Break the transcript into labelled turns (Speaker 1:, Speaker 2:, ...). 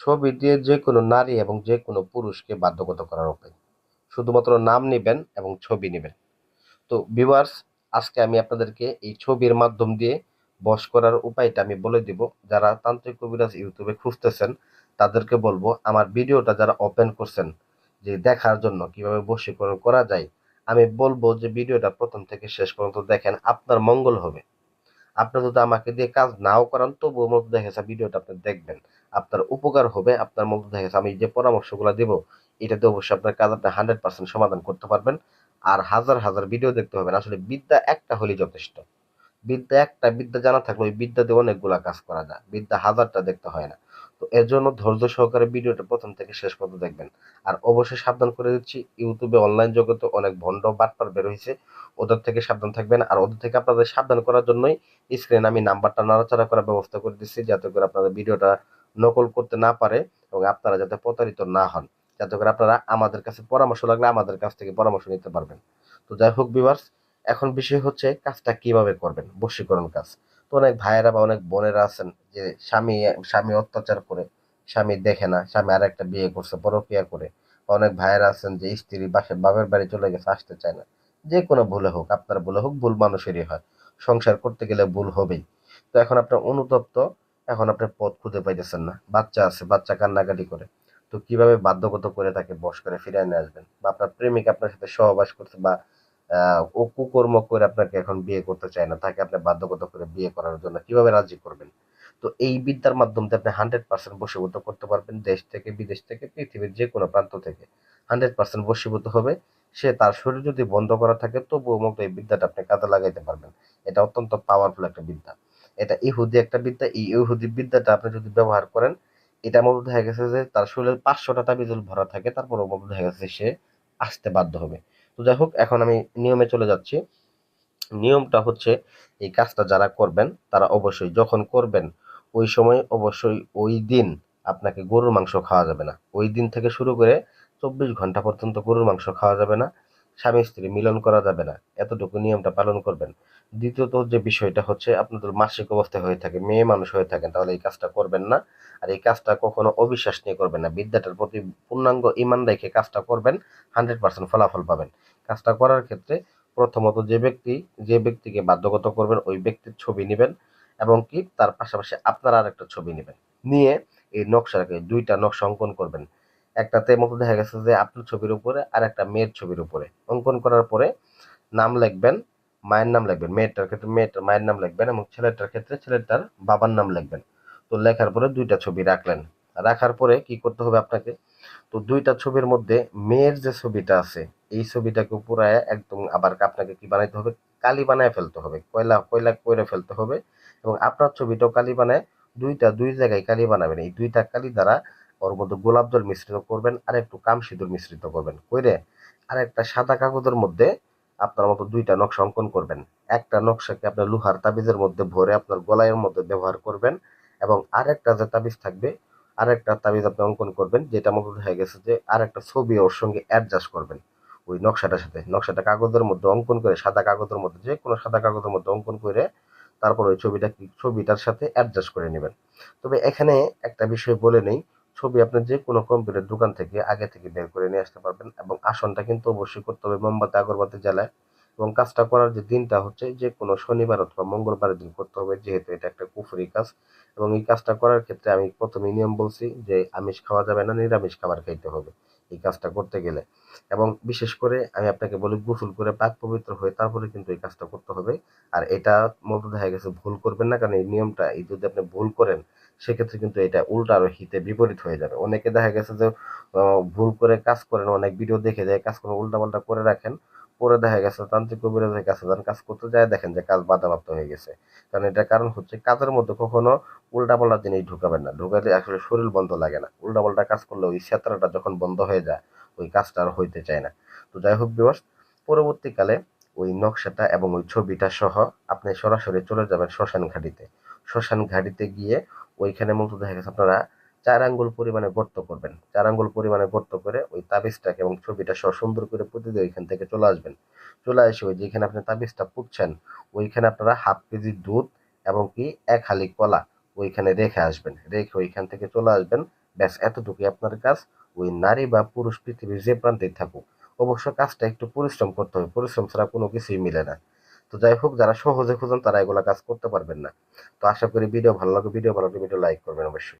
Speaker 1: ছবি দিয়ে যে কোনো নারী এবং যে কোনো পুরুষকে বাধ্যগত করার উপায়। শুধুমাত্র নাম নেবেন এবং ছবি নেবেন। তো ভিউয়ার্স আজকে আমি আপনাদেরকে এই ছবির মাধ্যম দিয়ে বশ করার উপায়টা আমি বলে দিব। যারা তান্ত্রিক কবিরাজ ইউটিউবে খুঁজতেছেন, তাদেরকে বলব, আমার ভিডিওটা যারা ওপেন করছেন, যে দেখার জন্য কীভাবে বশীকরণ করা যায়, আমি বলব যে ভিডিওটা প্রথম থেকে শেষ পর্যন্ত দেখেন, আপনার মঙ্গল হবে। আপনি যদি আমাকে দিয়ে কাজ নাও করান, তবুও মতো দেখেছে ভিডিওটা আপনি দেখবেন। আপনার উপকার হবে, আপনার মতো দেখেছে আমি যে পরামর্শগুলো দেবো এটাতে অবশ্যই আপনার কাজ আপনি হান্ড্রেড পার্সেন্ট সমাধান করতে পারবেন। আর হাজার হাজার ভিডিও দেখতে হবে না, আসলে বিদ্যা একটা হলেই যথেষ্ট। বিদ্যা একটা, বিদ্যা জানা থাকলে ওই বিদ্যা দিয়ে অনেকগুলা কাজ করা যায়। বিদ্যা হাজারটা দেখতে হয় না। তো এর জন্য ধৈর্য সহকারে ভিডিওটা প্রথম থেকে শেষ পর্যন্ত দেখবেন। আর অবশ্যই সাবধান করে দিচ্ছি, ইউটিউবে অনলাইন জগতে অনেক ভণ্ড বাটপার বের হয়েছে ওদের থেকে সাবধান থাকবেন আর ওদের থেকে আপনাদের সাবধান করার জন্যই স্ক্রিনে আমি নাম্বারটা নাড়াচাড়া করার ব্যবস্থা করে দিচ্ছি, যাতে করে আপনাদের ভিডিওটা নকল করতে না পারে এবং আপনারা যাতে প্রতারিত না হন। যাতে করে আপনারা আমাদের কাছে পরামর্শ লাগলে আমাদের কাছ থেকে পরামর্শ নিতে পারবেন। তো যাই হোক বিভার্স এখন বিষয় হচ্ছে কাজটা কীভাবে করবেন, বশীকরণ কাজ। তো অনেক ভাইয়েরা বা অনেক বোনেরা আছেন যে স্বামী স্বামী অত্যাচার করে, স্বামী দেখে না, স্বামী আর একটা বিয়ে করছে, পরকিয়া করে। অনেক ভাইয়েরা আছেন যে স্ত্রী বাসে, বাপের বাড়ি চলে গেছে, আসতে চায় না। যে কোনো ভুলে হোক, আপনার ভুলে হোক, ভুল মানুষেরই হয়। সংসার করতে গেলে ভুল হবেই। তো এখন আপনার অনুতপ্ত, এখন আপনার পথ খুঁজে পাইতেছেন না। বাচ্চা আছে, বাচ্চা কান্নাকাটি করে। তো কীভাবে বাধ্যগত করে তাকে বস করে ফিরিয়ে নিয়ে আসবেন? বা আপনার প্রেমিক আপনার সাথে সহবাস করছে বা ও কুকর্ম করে আপনাকে এখন বিয়ে করতে চায় না, তাকে আপনি বাধ্যগত করে বিয়ে করার জন্য কীভাবে রাজি করবেন? তো এই বিদ্যার মাধ্যমে আপনি হান্ড্রেড পার্সেন্ট বসীভূত করতে পারবেন দেশ থেকে, বিদেশ থেকে, পৃথিবীর যে কোনো প্রান্ত থেকে। হান্ড্রেড পার্সেন্ট বসীভূত হবে, সে তার শরীর যদি বন্ধ করা থাকে, তবুও মতো এই বিদ্যাটা আপনি কাজে লাগাইতে পারবেন। এটা অত্যন্ত পাওয়ারফুল একটা বিদ্যা। এটা ইহুদি একটা বিদ্যা, এই ইহুদি বিদ্যাটা আপনি যদি ব্যবহার করেন এটার মধ্যে দেখা গেছে যে তার শরীরের পাঁচশোটা তাবিজুল ভরা থাকে তারপর মধ্যে দেখা গেছে সে আসতে বাধ্য হবে। তো যাই হোক, এখন আমি নিয়মে চলে যাচ্ছি। নিয়মটা হচ্ছে, এই কাজটা যারা করবেন, তারা অবশ্যই যখন করবেন, ওই সময় অবশ্যই ওই দিন আপনাকে গরুর মাংস খাওয়া যাবে না। ওই দিন থেকে শুরু করে চব্বিশ ঘণ্টা পর্যন্ত গরুর মাংস খাওয়া যাবে না। স্বামী স্ত্রী মিলন করা যাবে না। এতটুকু নিয়মটা পালন করবেন। দ্বিতীয়ত যে বিষয়টা হচ্ছে, আপনাদের মাসিক অবস্থায় হয়ে থাকে, মেয়ে মানুষ হয়ে থাকেন, তাহলে এই কাজটা করবেন না। আর এই কাজটা কখনো অবিশ্বাস নিয়ে করবেন না। বিদ্যাটার প্রতি পূর্ণাঙ্গ ইমান রেখে কাজটা করবেন, হান্ড্রেড পার্সেন্ট ফলাফল পাবেন। কাজটা করার ক্ষেত্রে প্রথমত যে ব্যক্তি, যে ব্যক্তিকে বাধ্যগত করবেন, ওই ব্যক্তির ছবি নেবেন এবং কি তার পাশাপাশি আপনার আর একটা ছবি নেবেন। নিয়ে এই নকশাকে, দুইটা নকশা অঙ্কন করবেন। একটাতে মতো দেখা গেছে যে আপনার ছবির উপরে আর একটা মেয়ের ছবির উপরে। অঙ্কন করার পরে নাম লিখবেন, মায়ের নাম লিখবেন, মেয়েটার ক্ষেত্রে মেয়েটার মায়ের নাম লিখবেন এবং ছেলেটার ক্ষেত্রে ছেলেটার বাবার নাম লিখবেন। তো লেখার পরে দুইটা ছবি রাখলেন। রাখার পরে কি করতে হবে আপনাকে? তো দুইটা ছবির মধ্যে মেয়ের যে ছবিটা আছে, এই ছবিটাকে পুরায় একদম আবার আপনাকে কি বানাইতে হবে? কালি বানায় ফেলতে হবে, কয়লা কয়লা করে ফেলতে হবে এবং আপনার ছবিটাও কালি বানায়, দুইটা দুই জায়গায় কালি বানাবেন। এই দুইটা কালি দ্বারা ওর মধ্যে গোলাপ জল মিশ্রিত করবেন, আর একটু কাম সিঁদুর মিশ্রিত করবেন। কইরে আর একটা সাদা কাগজের মধ্যে আপনার মতো দুইটা নকশা অঙ্কন করবেন। একটা নকশাকে আপনার লোহার তাবিজের মধ্যে ভরে আপনার গলায়ের মধ্যে ব্যবহার করবেন এবং আরেকটা যে তাবিজ থাকবে, আরেকটা তাবিজ আপনি অঙ্কন করবেন, যেটা মতো দেখা গেছে যে আরেকটা ছবি ওর সঙ্গে অ্যাডজাস্ট করবেন ওই নকশাটার সাথে। নকশাটা কাগজের মধ্যে অঙ্কন করে, সাদা কাগজের মধ্যে যে কোনো সাদা কাগজের মধ্যে অঙ্কন করে তারপর ওই ছবিটা ছবিটার সাথে অ্যাডজাস্ট করে নেবেন। তবে এখানে একটা বিষয় বলে নেই ছবি আপনি যে কোনো কম্পিউটার দোকান থেকে আগে থেকে বের করে নিয়ে আসতে পারবেন এবং আসনটা কিন্তু অবশ্যই করতে হবে মোমবাতি, আগরবাতি জ্বালায় এবং কাজটা করার যে দিনটা হচ্ছে যে কোনো শনিবার অথবা মঙ্গলবারের দিন করতে হবে, যেহেতু এটা একটা কুফুরি কাজ এবং এই কাজটা করার ক্ষেত্রে আমি প্রথমে নিয়ম বলছি যে আমিষ খাওয়া যাবে না, নিরামিষ খাবার খাইতে হবে এই কাজটা করতে গেলে এবং বিশেষ করে আমি আপনাকে বলি গোসল করে পাক পবিত্র হয়ে তারপরে কিন্তু এই কাজটা করতে হবে। আর এটা মতো দেখা গেছে ভুল করবেন না, কারণ এই নিয়মটা এই যদি আপনি ভুল করেন সেক্ষেত্রে কিন্তু এটা উল্টা আরও হিতে বিপরীত হয়ে যাবে। অনেকে দেখা গেছে যে ভুল করে কাজ করেন, অনেক ভিডিও দেখে যায় কাজ করে উল্টা পাল্টা করে রাখেন। পরে দেখা গেছে তান্ত্রিক কবিরাজের কাছে যান, কাজ করতে যায়, দেখেন যে কাজ বাধাপ্রাপ্ত হয়ে গেছে। কারণ এটার কারণ হচ্ছে কাজের মধ্যে কখনো উল্টাপাল্টা জিনিস ঢুকাবেন না। ঢুকালে আসলে শরীর বন্ধ লাগে না। উল্টাপাল্টা কাজ করলে ওই সেতারাটা যখন বন্ধ হয়ে যায়, ওই কাজটা আর হইতে চায় না। তো যাই হোক বিবস পরবর্তীকালে ওই নকশাটা এবং ওই ছবিটা সহ আপনি সরাসরি চলে যাবেন শ্মশান ঘাটিতে। শ্মশান ঘাটিতে গিয়ে ওইখানে মতো দেখা গেছে। আপনারা চার আঙ্গুল পরিমাণে গর্ত করবেন। চার আঙ্গুল পরিমাণে গর্ত করে ওই তাবিজটাকে এবং ছবিটা সুন্দর করে পুঁতে দিয়ে ওইখান থেকে চলে আসবেন। চলে এসে ওই যেখানে আপনি তাবিজটা পুঁতছেন, ওইখানে আপনারা হাফ কেজি দুধ এবং কি এক হালি কলা ওইখানে রেখে আসবেন। রেখে ওইখান থেকে চলে আসবেন। ব্যাস, এতটুকুই আপনার কাজ। ওই নারী বা পুরুষ পৃথিবীর যে প্রান্তেই থাকুক। অবশ্য কাজটা একটু পরিশ্রম করতে হবে। পরিশ্রম ছাড়া কোনো কিছুই মিলে না। তো যাই হোক, যারা সহজে খুঁজেন তারা এগুলা কাজ করতে পারবেন না। তো আশা করি ভিডিও ভালো লাগে ভিডিও ভালো লাগলে ভিডিও লাইক করবেন অবশ্যই।